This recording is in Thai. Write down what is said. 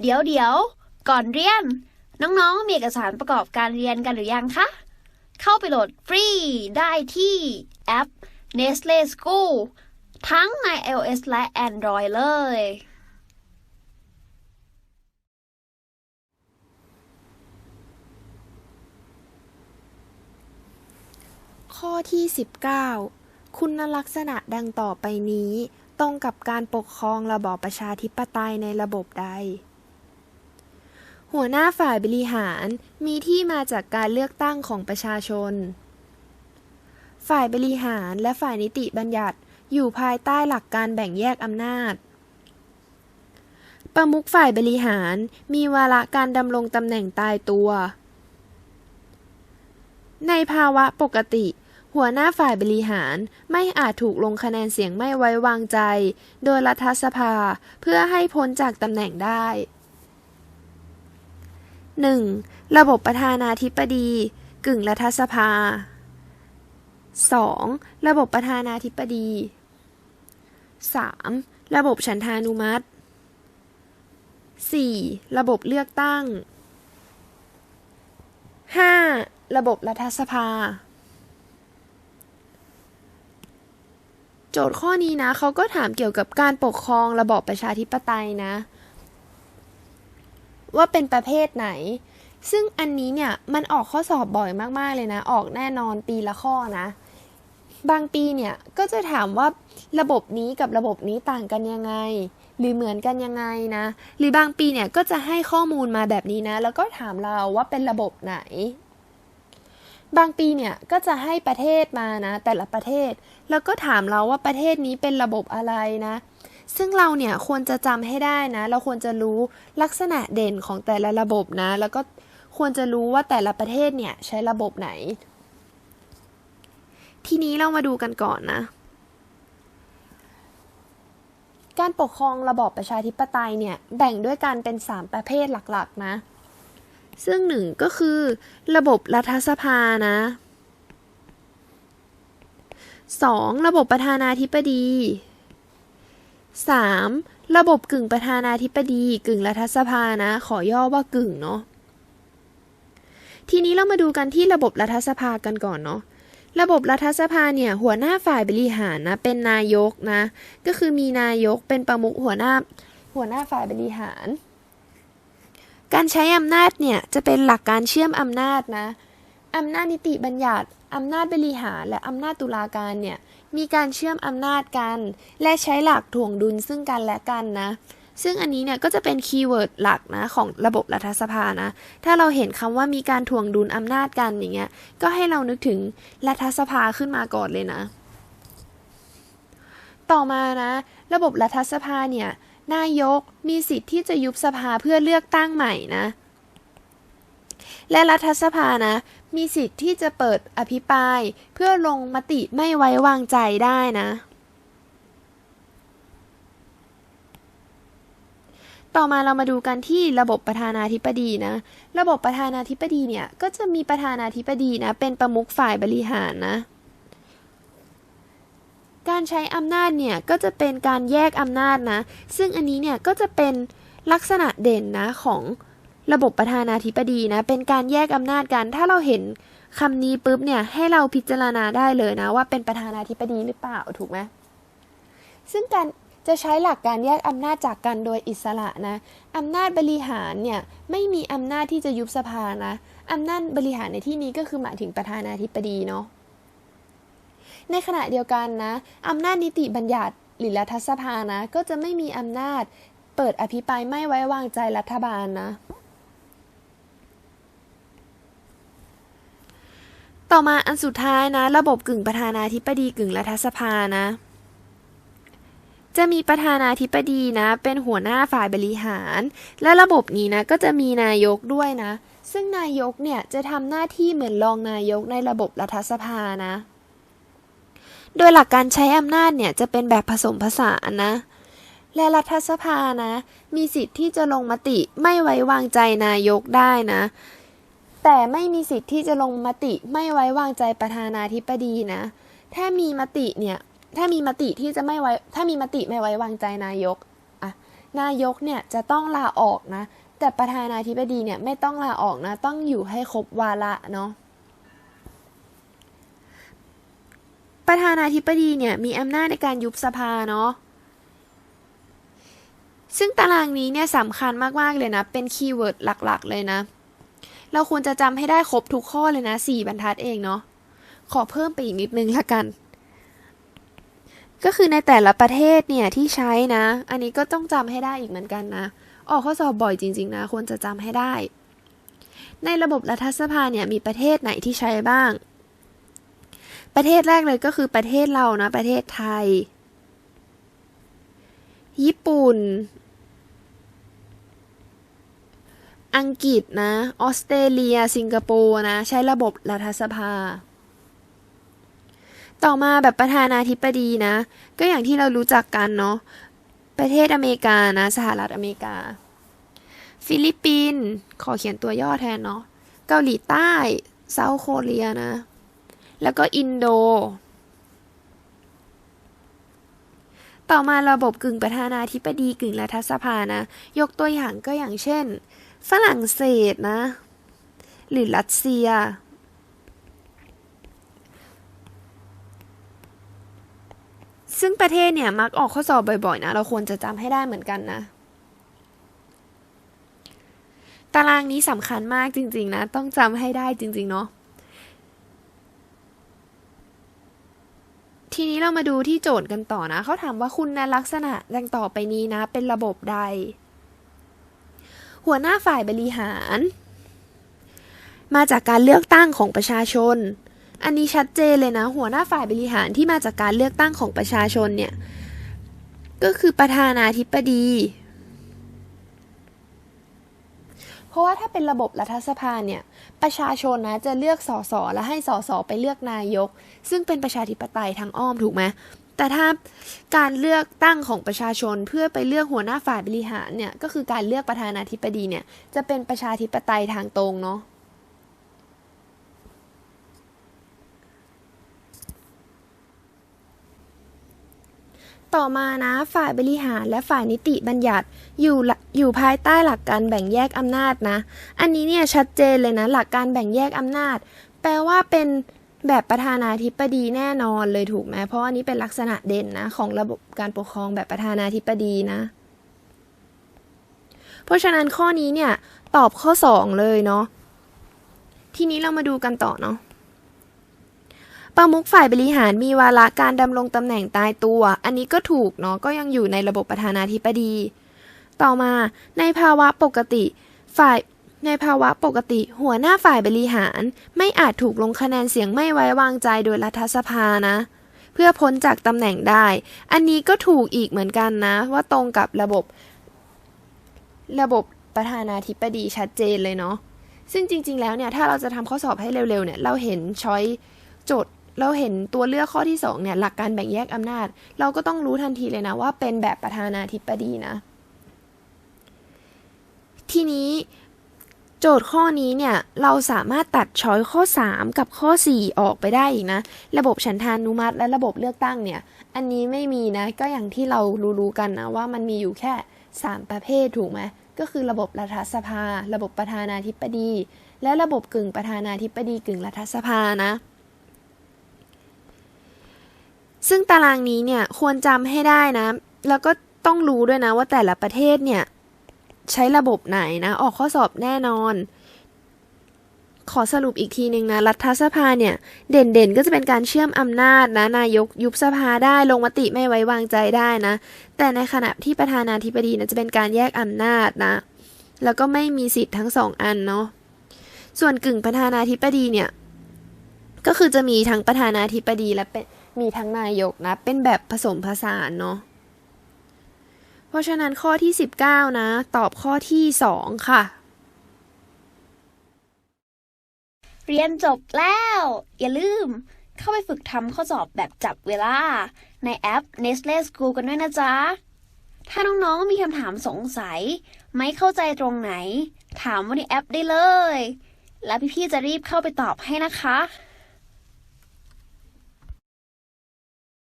เดี๋ยวเดี๋ยวก่อนเรียน น้องๆ มีเอกสารประกอบการเรียนกันหรือยังคะ เข้าไปโหลดฟรีได้ที่แอป Nestle School ทั้งใน iOS และ Android เลย ข้อที่ 19 คุณลักษณะดังต่อไปนี้ ตรงกับการปกครองระบอบประชาธิปไตยในระบบใด หัวหน้าฝ่ายบริหารมีที่มาจากการเลือกตั้งของประชาชน ฝ่ายบริหารและฝ่ายนิติบัญญัติอยู่ภายใต้หลักการแบ่งแยกอำนาจ ประมุขฝ่ายบริหารมีวาระการดำรงตำแหน่งตายตัว ในภาวะปกติ หัวหน้าฝ่ายบริหารไม่อาจถูกลงคะแนนเสียงไม่ไว้วางใจ โดยรัฐสภาเพื่อให้พ้นจากตำแหน่งได้ 1. ระบบประธานาธิบดีกึ่งรัฐสภา 2. ระบบประธานาธิบดี 3. ระบบฉันทานุมัติ 4. ระบบเลือกตั้ง 5. ระบบรัฐสภา โจทย์ข้อนี้นะเขาก็ถามเกี่ยวกับการปกครองระบอบประชาธิปไตยนะ ว่าเป็นประเภทไหน ซึ่งอันนี้เนี่ยมันออกข้อสอบบ่อยมากๆเลยนะ ออกแน่นอนปีละข้อนะ บางปีเนี่ยก็จะถามว่าระบบนี้กับระบบนี้ต่างกันยังไง หรือเหมือนกันยังไงนะ หรือบางปีเนี่ยก็จะให้ข้อมูลมาแบบนี้นะ แล้วก็ถามเราว่าเป็นระบบไหน บางปีเนี่ยก็จะให้ประเทศมานะ แต่ละประเทศ แล้วก็ถามเราว่าประเทศนี้เป็นระบบอะไรนะ ซึ่งเราเนี่ยควรจะจำให้ได้นะ เราควรจะรู้ลักษณะเด่นของแต่ละระบบนะ แล้วก็ควรจะรู้ว่าแต่ละประเทศเนี่ยใช้ระบบไหน ทีนี้เรามาดูกันก่อนนะ การปกครองระบอบประชาธิปไตยเนี่ยแบ่งด้วยกันเป็น 3 ประเภทหลักๆนะ ซึ่งหนึ่งก็คือ ระบบรัฐสภานะ 2. ระบบประธานาธิบดี 3. ระบบกึ่งประธานาธิบดี กึ่งรัฐสภานะ ขอย่อว่ากึ่งเนาะทีนี้เรามาดูกันที่ระบบรัฐสภากันก่อนเนาะระบบรัฐสภาเนี่ยหัวหน้าฝ่ายบริหารนะเป็นนายกนะ ก็คือมีนายกเป็นประมุขหัวหน้าหัวหน้าฝ่ายบริหาร การใช้อำนาจเนี่ยจะเป็นหลักการเชื่อมอำนาจนะอำนาจนิติบัญญัติ อำนาจบริหารและอำนาจตุลาการเนี่ยมีการเชื่อมอำนาจกัน และใช้หลักถ่วงดุลซึ่งกันและกันนะ ซึ่งอันนี้เนี่ยก็จะเป็นคีย์เวิร์ดหลักนะของระบบรัฐสภานะ ถ้าเราเห็นคำว่ามีการถ่วงดุลอำนาจกันอย่างเงี้ย ก็ให้เรานึกถึงรัฐสภาขึ้นมาก่อนเลยนะ ต่อมานะ ระบบรัฐสภาเนี่ยนายกมีสิทธิ์ที่จะยุบสภาเพื่อเลือกตั้งใหม่นะ และรัฐสภานะ มีสิทธิ์ที่จะเปิดอภิปราย เพื่อลงมติไม่ไว้วางใจได้นะ ต่อมาเรามาดูกันที่ระบบประธานาธิบดีนะ ระบบประธานาธิบดีเนี่ย ก็จะมีประธานาธิบดีนะ เป็นประมุขฝ่ายบริหารนะการใช้อำนาจเนี่ยก็จะเป็นการแยกอำนาจนะ ซึ่งอันนี้เนี่ยก็จะเป็นลักษณะเด่นนะของ ระบบประธานาธิบดีนะ เป็นการแยกอำนาจกัน ถ้าเราเห็นคำนี้ปุ๊บเนี่ย ให้เราพิจารณาได้เลยนะ ว่าเป็นประธานาธิบดีหรือเปล่าถูกไหมซึ่งการจะใช้หลักการแยกอำนาจจากกันโดยอิสระนะอำนาจบริหารเนี่ยไม่มีอำนาจที่จะยุบสภานะอำนาจบริหารในที่นี้ก็คือหมายถึงประธานาธิบดีเนาะ ในขณะเดียวกันนะอำนาจนิติบัญญัติหรือรัฐสภานะ ก็จะไม่มีอำนาจเปิดอภิปรายไม่ไว้วางใจรัฐบาลนะ ต่อมาอันสุดท้ายนะ ระบบกึ่งประธานาธิบดีกึ่งรัฐสภานะ จะมีประธานาธิบดีนะ เป็นหัวหน้าฝ่ายบริหาร และระบบนี้นะก็จะมีนายกด้วยนะ ซึ่งนายกเนี่ยจะทำหน้าที่เหมือนรองนายกในระบบรัฐสภานะ โดยหลักการใช้อำนาจเนี่ยจะเป็นแบบผสมผสานนะและรัฐสภานะ มีสิทธิ์ที่จะลงมติไม่ไว้วางใจนายกได้นะ แต่ไม่มีสิทธิ์ที่จะลงมติไม่ไว้วางใจประธานาธิบดีนะ ถ้ามีมติเนี่ยถ้ามีมติที่จะไม่ไว้ถ้ามีมติไม่ไว้วางใจนายกอะนายกเนี่ยจะต้องลาออกนะ แต่ประธานาธิบดีเนี่ยไม่ต้องลาออกนะ ต้องอยู่ให้ครบวาระเนาะประธานาธิบดีเนี่ยมีอำนาจในการยุบสภาเนาะซึ่งตารางนี้เนี่ยสำคัญมาก ๆ เลยนะ เป็นคีย์เวิร์ดหลัก ๆ เลยนะ เราควรจะจำให้ได้ครบทุกข้อเลยนะสี่บรรทัดเองเนาะ ขอเพิ่มไปอีกนิดนึงละกัน ก็คือในแต่ละประเทศเนี่ยที่ใช้นะ อันนี้ก็ต้องจำให้ได้อีกเหมือนกันนะ ออกข้อสอบบ่อยจริง ๆ นะ ควรจะจำให้ได้ ในระบบรัฐสภาเนี่ยมีประเทศไหนที่ใช้บ้าง ประเทศแรกเลยก็คือประเทศเรานะ ประเทศไทย ญี่ปุ่น อังกฤษนะ ออสเตรเลีย สิงคโปร์นะ ใช้ระบบรัฐสภา ต่อมาแบบประธานาธิบดีนะ ก็อย่างที่เรารู้จักกันเนาะ ประเทศอเมริกานะ สหรัฐอเมริกา ฟิลิปปินส์ขอเขียนตัวย่อแทนเนาะ เกาหลีใต้เซาท์โคเรียนะ แล้วก็อินโด ต่อมาระบบกึ่งประธานาธิบดีกึ่งรัฐสภานะ ยกตัวอย่างก็อย่างเช่น ฝรั่งเศสนะ หรือรัสเซีย ซึ่งประเทศเนี่ย มักออกข้อสอบบ่อยๆนะ เราควรจะจำให้ได้เหมือนกันนะ ตารางนี้สำคัญมากจริง ๆ นะ ต้องจำให้ได้จริง ๆ เนาะทีนี้เรามาดูที่โจทย์กันต่อนะ เขาถามว่าคุณลักษณะดังต่อไปนี้นะ เป็นระบบใด หัวหน้าฝ่ายบริหาร มาจากการเลือกตั้งของประชาชน อันนี้ชัดเจนเลยนะ หัวหน้าฝ่ายบริหารที่มาจากการเลือกตั้งของประชาชนเนี่ย ก็คือประธานาธิบดี เพราะว่าถ้าเป็นระบบรัฐสภาเนี่ย ประชาชนนะจะเลือกสสและให้สสไปเลือกนายก ซึ่งเป็นประชาธิปไตยทางอ้อมถูกไหม แต่ถ้าการเลือกตั้งของประชาชนเพื่อไปเลือกหัวหน้าฝ่ายบริหารเนี่ยก็คือการเลือกประธานาธิบดีเนี่ยจะเป็นประชาธิปไตยทางตรงเนาะต่อมานะฝ่ายบริหารและฝ่ายนิติบัญญัติอยู่ละอยู่ภายใต้หลักการแบ่งแยกอำนาจนะ อันนี้เนี่ยชัดเจนเลยนะหลักการแบ่งแยกอำนาจ แปลว่าเป็น แบบประธานาธิบดีแน่นอนเลยถูกไหมเพราะอันนี้เป็นลักษณะเด่นนะของระบบการปกครองแบบประธานาธิบดีนะ เพราะฉะนั้นข้อนี้เนี่ยตอบข้อ 2 เลยเนาะทีนี้เรามาดูกันต่อเนาะประมุขฝ่ายบริหารมีวาระการดำรงตำแหน่งตายตัว อันนี้ก็ถูกเนาะก็ยังอยู่ในระบบประธานาธิบดี ต่อมาในภาวะปกติ ฝ่าย ในภาวะปกติหัวหน้าฝ่ายบริหาร ไม่อาจถูกลงคะแนนเสียงไม่ไว้วางใจโดยรัฐสภานะ เพื่อพ้นจากตำแหน่งได้ อันนี้ก็ถูกอีกเหมือนกันนะ ว่าตรงกับระบบ ระบบประธานาธิบดีชัดเจนเลยเนาะซึ่งจริง ๆ แล้วเนี่ย ถ้าเราจะทำข้อสอบให้เร็วๆเนี่ย เราเห็นช้อยโจทย์เราเห็นตัวเลือกข้อที่2เนี่ยหลักการแบ่งแยกอำนาจ เราก็ต้องรู้ทันทีเลยนะว่าเป็นแบบประธานาธิบดีนะ ทีนี้ โจทย์ข้อนี้เนี่ยเราสามารถตัดช้อยข้อ 3 กับข้อ 4 ออกไปได้อีกนะ ระบบฉันทานุมัติและระบบเลือกตั้งเนี่ย อันนี้ไม่มีนะ ก็อย่างที่เรารู้ๆกันนะว่ามันมีอยู่แค่ 3 ประเภทถูกไหมก็คือระบบรัฐสภา ระบบประธานาธิบดี และระบบกึ่งประธานาธิบดีกึ่งรัฐสภานะ ซึ่งตารางนี้เนี่ยควรจำให้ได้นะ แล้วก็ต้องรู้ด้วยนะว่าแต่ละประเทศเนี่ย ใช้ระบบไหนนะ ออกข้อสอบแน่นอน ขอสรุปอีกทีหนึ่งนะ รัฐสภาเนี่ย เด่นๆ ก็จะเป็นการเชื่อมอำนาจนะ นายกยุบสภาได้ลงมติไม่ไว้วางใจได้นะ แต่ในขณะที่ประธานาธิบดีนะจะเป็นการแยกอำนาจนะ แล้วก็ไม่มีสิทธิ์ทั้งสองอันเนาะส่วนกึ่งประธานาธิบดีเนี่ย ก็คือจะมีทั้งประธานาธิบดีและเป็นมีทั้งนายกนะ เป็นแบบผสมผสานเนาะ ราะฉะนั้นข้อที่ 19 นะ ตอบข้อที่ 2 ค่ะ เรียนจบแล้ว อย่าลืม เข้าไปฝึกทำข้อสอบแบบจับเวลา ในแอป Nestle School กันด้วยนะจ๊ะ ถ้าน้องๆมีคำถามสงสัย ไม่เข้าใจตรงไหน ถามว่าในแอปได้เลย แล้วพี่ๆจะรีบเข้าไปตอบให้นะคะ